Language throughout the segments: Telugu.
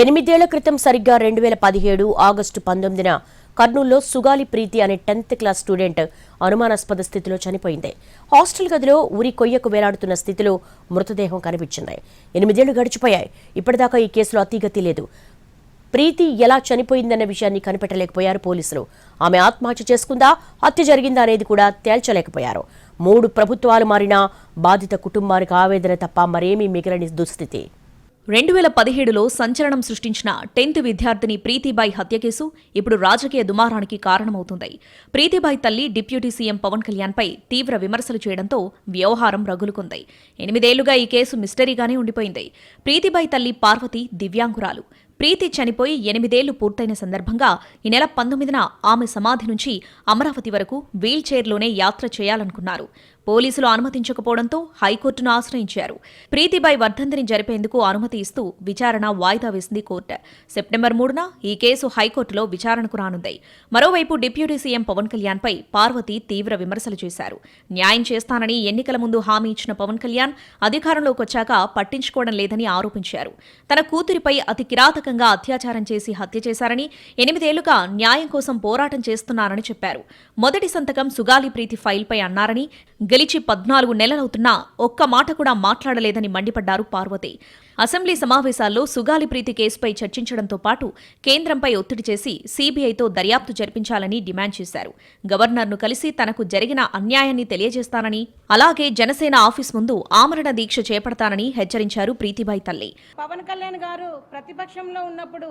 ఎనిమిదేళ్ళ క్రితం సరిగ్గా రెండు వేల పదిహేడు ఆగస్టు పంతొమ్మిదిన కర్నూల్లో సుగాలి ప్రీతి అనే టెన్త్ క్లాస్ స్టూడెంట్ అనుమానాస్పద స్థితిలో చనిపోయింది. హాస్టల్ గదిలో ఉరి కొయ్యకు వేలాడుతున్న స్థితిలో మృతదేహం కనిపించింది. ఎనిమిదేళ్ళు గడిచిపోయాయి. ఇప్పటిదాకా ఈ కేసులో అతీగతి లేదు. ప్రీతి ఎలా చనిపోయిందన్న విషయాన్ని కనిపెట్టలేకపోయారు పోలీసులు. ఆమె ఆత్మహత్య చేసుకుందా? హత్య జరిగిందా అనేది కూడా తేల్చలేకపోయారు. మూడు ప్రభుత్వాలు మారినా బాధిత కుటుంబానికి ఆవేదన తప్ప మరేమీ మిగిలని దుస్థితి. రెండు వేల పదిహేడులో సంచలనం సృష్టించిన టెన్త్ విద్యార్థిని ప్రీతిబాయి హత్య కేసు ఇప్పుడు రాజకీయ దుమారానికి కారణమవుతుంది. ప్రీతిబాయి తల్లి డిప్యూటీ సీఎం పవన్ కళ్యాణ్పై తీవ్ర విమర్శలు చేయడంతో వ్యవహారం రగులుకుంది. ఎనిమిదేళ్ళుగా ఈ కేసు మిస్టరీగానే ఉండిపోయింది. ప్రీతిబాయి తల్లి పార్వతి దివ్యాంగురాలు. ప్రీతి చనిపోయి ఎనిమిదేళ్ళు పూర్తయిన సందర్భంగా ఈ నెల పంతొమ్మిదిన ఆమె సమాధి నుంచి అమరావతి వరకు వీల్ చైర్లోనే యాత్ర చేయాలనుకున్నారు. పోలీసులు అనుమతించకపోవడంతో హైకోర్టును ఆశ్రయించారు. ప్రీతిబై వర్ధంతిని జరిపేందుకు అనుమతి ఇస్తూ విచారణ వాయిదా వేసింది కోర్టు. సెప్టెంబర్ మూడున ఈ కేసు హైకోర్టులో విచారణకు రానుంది. మరోవైపు డిప్యూటీ సీఎం పవన్ కళ్యాణ్పై పార్వతి తీవ్ర విమర్శలు చేశారు. న్యాయం చేస్తానని ఎన్నికల ముందు హామీ ఇచ్చిన పవన్ కళ్యాణ్ అధికారంలోకి వచ్చాక పట్టించుకోవడం లేదని ఆరోపించారు. తన కూతురిపై అతి కిరాతకంగా అత్యాచారం చేసి హత్య చేశారని ఎనిమిదేళ్ళుగా న్యాయం కోసం పోరాటం చేస్తున్నారని చెప్పారు. మొదటి సంతకం సుగాలి ప్రీతి ఫైల్పై అన్నారని గెలిచి పద్నాలుగు నెలలవుతున్నా ఒక్క మాట కూడా మాట్లాడలేదని మండిపడ్డారు పార్వతి. అసెంబ్లీ సమావేశాల్లో సుగాలి ప్రీతి కేసుపై చర్చించడంతో పాటు కేంద్రంపై ఒత్తిడి చేసి సీబీఐతో దర్యాప్తు జరిపించాలని డిమాండ్ చేశారు. గవర్నర్ను కలిసి తనకు జరిగిన అన్యాయాన్ని తెలియజేస్తానని అలాగే జనసేన ఆఫీస్ ముందు ఆమరణ దీక్ష చేపడతానని హెచ్చరించారు ప్రీతిబాయి తల్లి. పవన్ కళ్యాణ్ గారు ప్రతిపక్షంలో ఉన్నప్పుడు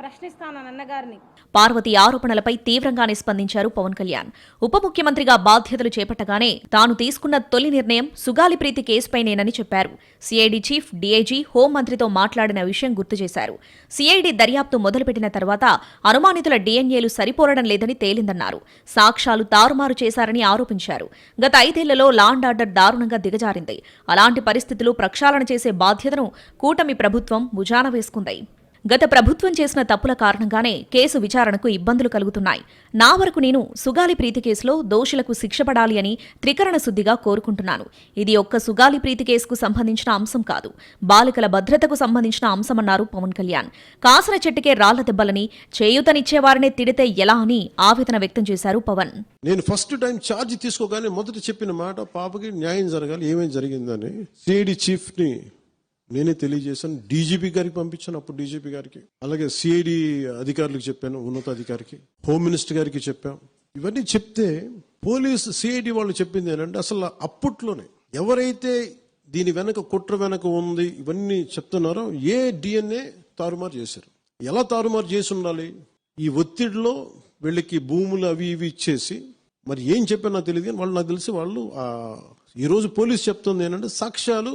ప్రశ్నిస్తాను పార్వతి ఆరోపణలపై తీవ్రంగానే స్పందించారు పవన్ కళ్యాణ్. ఉప ముఖ్యమంత్రిగా బాధ్యతలు చేపట్టగానే తాను తీసుకున్న తొలి నిర్ణయం సుగాలి ప్రీతి కేసుపైనేనని చెప్పారు. సిఐడి చీఫ్ డీఐజీ హోంమంత్రితో మాట్లాడిన విషయం గుర్తు చేశారు. సిఐడి దర్యాప్తు మొదలుపెట్టిన తర్వాత అనుమానితుల డీఎన్ఏలు సరిపోలడం లేదని తేలిందన్నారు. సాక్ష్యాలు తారుమారు చేశారని ఆరోపించారు. గత ఐదేళ్ళలో లాండ్ ఆర్డర్ దారుణంగా దిగజారింది. అలాంటి పరిస్థితులు ప్రక్షాళన చేసే బాధ్యతను కూటమి ప్రభుత్వం భుజాన వేసుకుంది. గత ప్రభుత్వం చేసిన తప్పుల కారణంగానే కేసు విచారణకు ఇబ్బందులు కలుగుతున్నాయి. నా వరకు నేను సుగాలి ప్రీతి కేసులో దోషులకు శిక్ష పడాలి అని త్రికరణ శుద్ధిగా కోరుకుంటున్నాను. ఇది ఒక్క సుగాలి ప్రీతి కేసుకు సంబంధించిన అంశం కాదు. బాలికల భద్రతకు సంబంధించిన అంశమన్నారు పవన్ కళ్యాణ్. కాసిన చెట్టుకే రాళ్ళ దెబ్బలని చేయూతనిచ్చేవారినే తిడితే ఎలా అని ఆవేదన వ్యక్తం చేశారు పవన్. నేను ఫస్ట్ టైం ఛార్జ్ తీసుకోగానే మొదట చెప్పిన మాట పాపకి న్యాయం జరగాలి ఏమేమి జరిగిందని సిఐడి చీఫ్ని నేనే తెలియజేశాను. డీజీపీ గారికి పంపించాను. అప్పుడు డీజీపీ గారికి. అలాగే సిఐడి అధికారులకు చెప్పాను ఉన్నతాధికారికి. హోమ్ మినిస్టర్ గారికి చెప్పాం. ఇవన్నీ చెప్తే పోలీస్ సిఐడి వాళ్ళు చెప్పింది ఏంటంటే అసలు అప్పట్లోనే ఎవరైతే దీని వెనక కుట్ర వెనక ఉంది ఇవన్నీ చెప్తున్నారో ఏ డిఎన్ఏ తారుమారు చేశారు? ఎలా తారుమారు చేసి ఉండాలి? ఈ ఒత్తిడిలో వీళ్ళకి భూములు అవి ఇవి ఇచ్చేసి మరి ఏం చెప్పానో తెలియదు కానీ వాళ్ళు నాకు తెలిసి వాళ్ళు ఈరోజు పోలీస్ చెప్తుంది ఏంటంటే సాక్ష్యాలు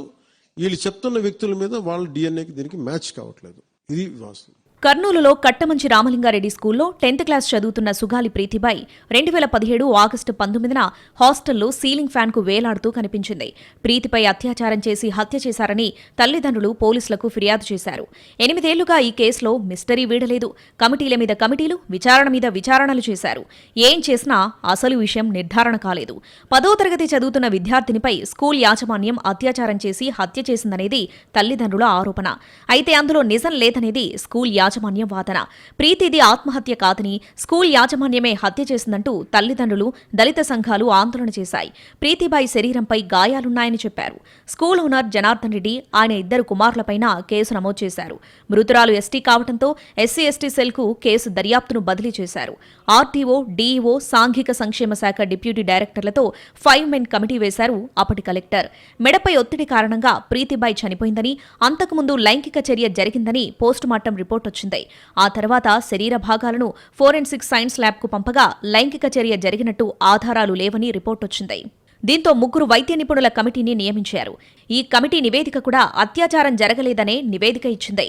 వీళ్ళు చెప్తున్న వ్యక్తుల మీద వాళ్ళ డిఎన్ఏకి దీనికి మ్యాచ్ కావట్లేదు. ఇది వాస్తవం. కర్నూలులో కట్టమంచి రామలింగారెడ్డి స్కూల్లో టెన్త్ క్లాస్ చదువుతున్న సుగాలి ప్రీతిబాయ్ రెండు వేల పదిహేడు ఆగస్టు పంతొమ్మిదిన హాస్టల్లో సీలింగ్ ఫ్యాన్కు వేలాడుతూ కనిపించింది. ప్రీతిపై అత్యాచారం చేసి హత్య చేశారని తల్లిదండ్రులు పోలీసులకు ఫిర్యాదు చేశారు. ఎనిమిదేళ్ళుగా ఈ కేసులో మిస్టరీ వీడలేదు. కమిటీల మీద కమిటీలు విచారణ మీద విచారణలు చేశారు. ఏం చేసినా అసలు విషయం నిర్ధారణ కాలేదు. పదో తరగతి చదువుతున్న విద్యార్థినిపై స్కూల్ యాజమాన్యం అత్యాచారం చేసి హత్య చేసిందనేది తల్లిదండ్రుల ఆరోపణ. అయితే అందులో నిజం లేదనేది స్కూల్ యాజమాన్యం వాదన. ప్రీతిది ఆత్మహత్య కాదని స్కూల్ యాజమాన్యమే హత్య చేసిందంటూ తల్లిదండ్రులు దళిత సంఘాలు ఆందోళన చేశాయి. ప్రీతిబాయి శరీరంపై గాయాలున్నాయని చెప్పారు. స్కూల్ ఓనర్ జనార్దన్ రెడ్డి ఆయన ఇద్దరు కుమారులపైన కేసు నమోదు చేశారు. మృతురాలు ఎస్టీ కావడంతో ఎస్సీ ఎస్టీ సెల్కు కేసు దర్యాప్తును బదిలీ చేశారు. ఆర్టీఓ డీఈఓ సాంఘిక సంక్షేమ శాఖ డిప్యూటీ డైరెక్టర్లతో ఫైవ్ మెన్ కమిటీ వేశారు అప్పటి కలెక్టర్. మెడపై ఒత్తిడి కారణంగా ప్రీతిబాయి చనిపోయిందని అంతకుముందు లైంగిక చర్య జరిగిందని పోస్టుమార్టం రిపోర్ట్ వచ్చింది. ఆ తర్వాత శరీర భాగాలను ఫోరెన్సిక్ సైన్స్ ల్యాబ్కు పంపగా లైంగిక చర్య జరిగినట్టు ఆధారాలు లేవని రిపోర్ట్ వచ్చింది. దీంతో ముగ్గురు వైద్య నిపుణుల కమిటీని నియమించారు. ఈ కమిటీ నివేదిక కూడా అత్యాచారం జరగలేదనే నివేదిక ఇచ్చింది.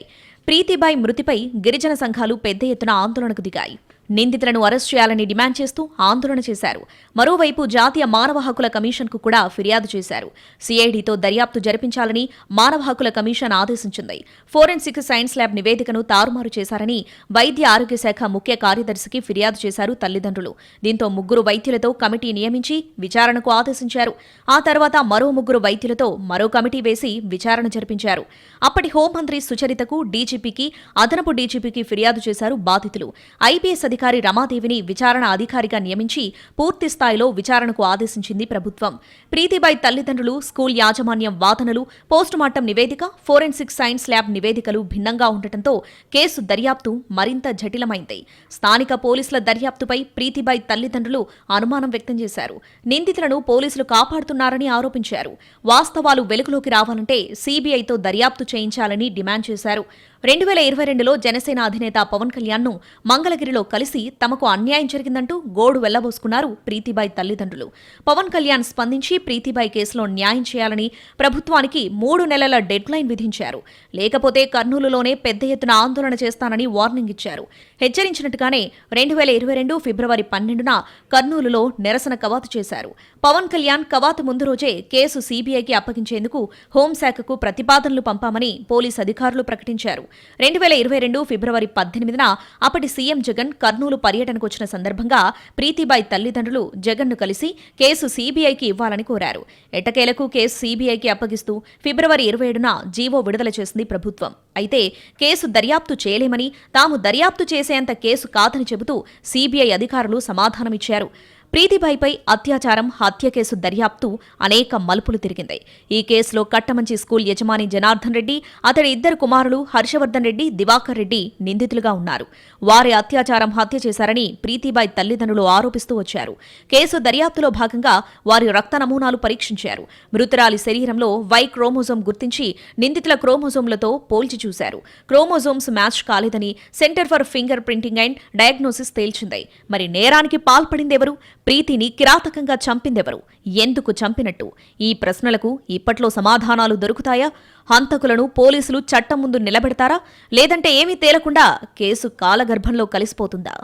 ప్రీతిబాయ్ మృతిపై గిరిజన సంఘాలు పెద్ద ఎత్తున ఆందోళనకు దిగాయి. నిందితులను అరెస్ట్ చేయాలని డిమాండ్ చేస్తూ ఆందోళన చేశారు. మరోవైపు జాతీయ మానవ హక్కుల కమిషన్కు కూడా ఫిర్యాదు చేశారు. సిఐడితో దర్యాప్తు జరిపించాలని మానవ హక్కుల కమిషన్ ఆదేశించింది. ఫోరెన్సిక్ సైన్స్ ల్యాబ్ నివేదికను తారుమారు చేశారని వైద్య ఆరోగ్య శాఖ ముఖ్య కార్యదర్శికి ఫిర్యాదు చేశారు తల్లిదండ్రులు. దీంతో ముగ్గురు వైద్యులతో కమిటీ నియమించి విచారణకు ఆదేశించారు. ఆ తర్వాత మరో ముగ్గురు వైద్యులతో మరో కమిటీ వేసి విచారణ జరిపించారు. అప్పటి హోంమంత్రి సుచరితకు డీజీపీకి అదనపు డీజీపీకి ఫిర్యాదు చేశారు బాధితులు. ఐపీఎస్ అధికారి రమాదేవిని విచారణ అధికారిగా నియమించి పూర్తి స్థాయిలో విచారణకు ఆదేశించింది ప్రభుత్వం. ప్రీతిబాయ్ తల్లిదండ్రులు స్కూల్ యాజమాన్యం వాదనలు పోస్టుమార్టం నివేదిక ఫోరెన్సిక్ సైన్స్ ల్యాబ్ నివేదికలు భిన్నంగా ఉండటంతో కేసు దర్యాప్తు మరింత జటిలమైంది. స్థానిక పోలీసుల దర్యాప్తుపై ప్రీతిబాయ్ తల్లిదండ్రులు అనుమానం వ్యక్తం చేశారు. నిందితులను పోలీసులు కాపాడుతున్నారని ఆరోపించారు. వాస్తవాలు వెలుగులోకి రావాలంటే సీబీఐతో దర్యాప్తు చేయించాలని డిమాండ్ చేశారు. రెండు వేల ఇరవై రెండులో జనసేన అధినేత పవన్ కళ్యాణ్ను మంగళగిరిలో కలిసి తమకు అన్యాయం జరిగిందంటూ గోడు వెళ్ళబోసుకున్నారు ప్రీతిబాయి తల్లిదండ్రులు. పవన్ కళ్యాణ్ స్పందించి ప్రీతిబాయి కేసులో న్యాయం చేయాలని ప్రభుత్వానికి మూడు నెలల డెడ్ లైన్ విధించారు. లేకపోతే కర్నూలులోనే పెద్ద ఎత్తున ఆందోళన చేస్తానని వార్నింగ్ ఇచ్చారు. హెచ్చరించినట్టుగానే రెండు వేల ఇరవై రెండు ఫిబ్రవరి పన్నెండున కర్నూలులో నిరసన కవాతు చేశారు. పవన్ కళ్యాణ్ కవాతు ముందు రోజే కేసు సీబీఐకి అప్పగించేందుకు హోంశాఖకు ప్రతిపాదనలు పంపామని పోలీస్ అధికారులు ప్రకటించారు. రెండు వేల ఇరవై రెండు ఫిబ్రవరి పద్దెనిమిదిన అప్పటి సీఎం జగన్ కర్నూలు పర్యటనకు వచ్చిన సందర్భంగా ప్రీతిబాయ్ తల్లిదండ్రులు జగన్ను కలిసి కేసు సీబీఐకి ఇవ్వాలని కోరారు. ఎట్టకేలకు కేసు సీబీఐకి అప్పగిస్తూ ఫిబ్రవరి ఇరవై ఏడున జీవో విడుదల చేసింది ప్రభుత్వం. అయితే కేసు దర్యాప్తు చేయలేమని తాము దర్యాప్తు చేసేంత కేసు కాదని చెబుతూ సీబీఐ అధికారులు సమాధానమిచ్చారు. ప్రీతిభాయ్పై అత్యాచారం హత్య కేసు దర్యాప్తు అనేక మలుపులు తిరిగింది. ఈ కేసులో కట్టమంచి స్కూల్ యజమాని జనార్దన్ రెడ్డి అతడి ఇద్దరు కుమారులు హర్షవర్ధన్ రెడ్డి దివాకర్ రెడ్డి నిందితులుగా ఉన్నారు. వారి అత్యాచారం హత్య చేశారని ప్రీతిబాయ్ తల్లిదండ్రులు ఆరోపిస్తూ వచ్చారు. కేసు దర్యాప్తులో భాగంగా వారి రక్త నమూనాలు పరీక్షించారు. మృతురాలి శరీరంలో వై క్రోమోజోమ్ గుర్తించి నిందితుల క్రోమోజోమ్లతో పోల్చి చూశారు. క్రోమోజోమ్స్ మ్యాచ్ కాలేదని centre for finger printing and diagnosis తేల్చింది. మరి నేరానికి పాల్పడిందెవరు ప్రీతిని కిరాతకంగా చంపిందెవరు? ఎందుకు చంపినట్టు? ఈ ప్రశ్నలకు ఇప్పట్లో సమాధానాలు దొరుకుతాయా? హంతకులను పోలీసులు చట్టం ముందు నిలబెడతారా? లేదంటే ఏమీ తేలకుండా కేసు కాలగర్భంలో కలిసిపోతుందా?